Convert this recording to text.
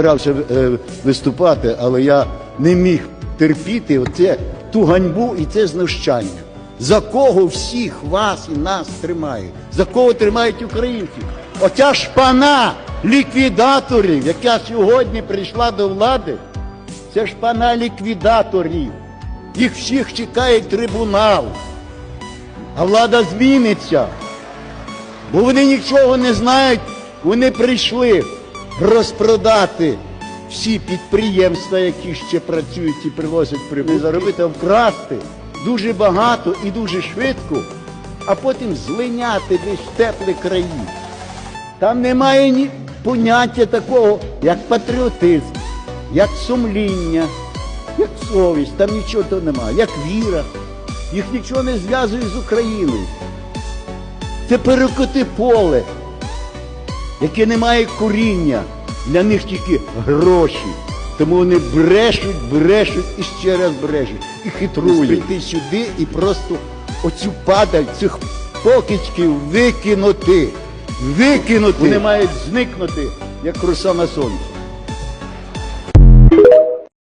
збирався е, виступати, але я не міг терпіти оце, ту ганьбу і це знущання. За кого всіх вас і нас тримають? За кого тримають українців? Оця шпана ліквідаторів, яка сьогодні прийшла до влади, це шпана ліквідаторів. Їх всіх чекає трибунал. А влада зміниться. Бо вони нічого не знають, вони прийшли розпродати всі підприємства, які ще працюють і приносять прибутки, заробити, а вкрасти дуже багато і дуже швидко, а потім злиняти десь в теплі краї. Там немає ні поняття такого, як патріотизм, як сумління, як совість, там нічого того немає, як віра. Їх нічого не зв'язує з Україною. Це перекоти поле, яке не має коріння. Для них тільки гроші. Тому вони брешуть, брешуть і ще раз брешуть. І хитрують. Прийти сюди і просто оцю падаль цих покидьків викинути. Викинути. Вони мають зникнути, як роса на сонці.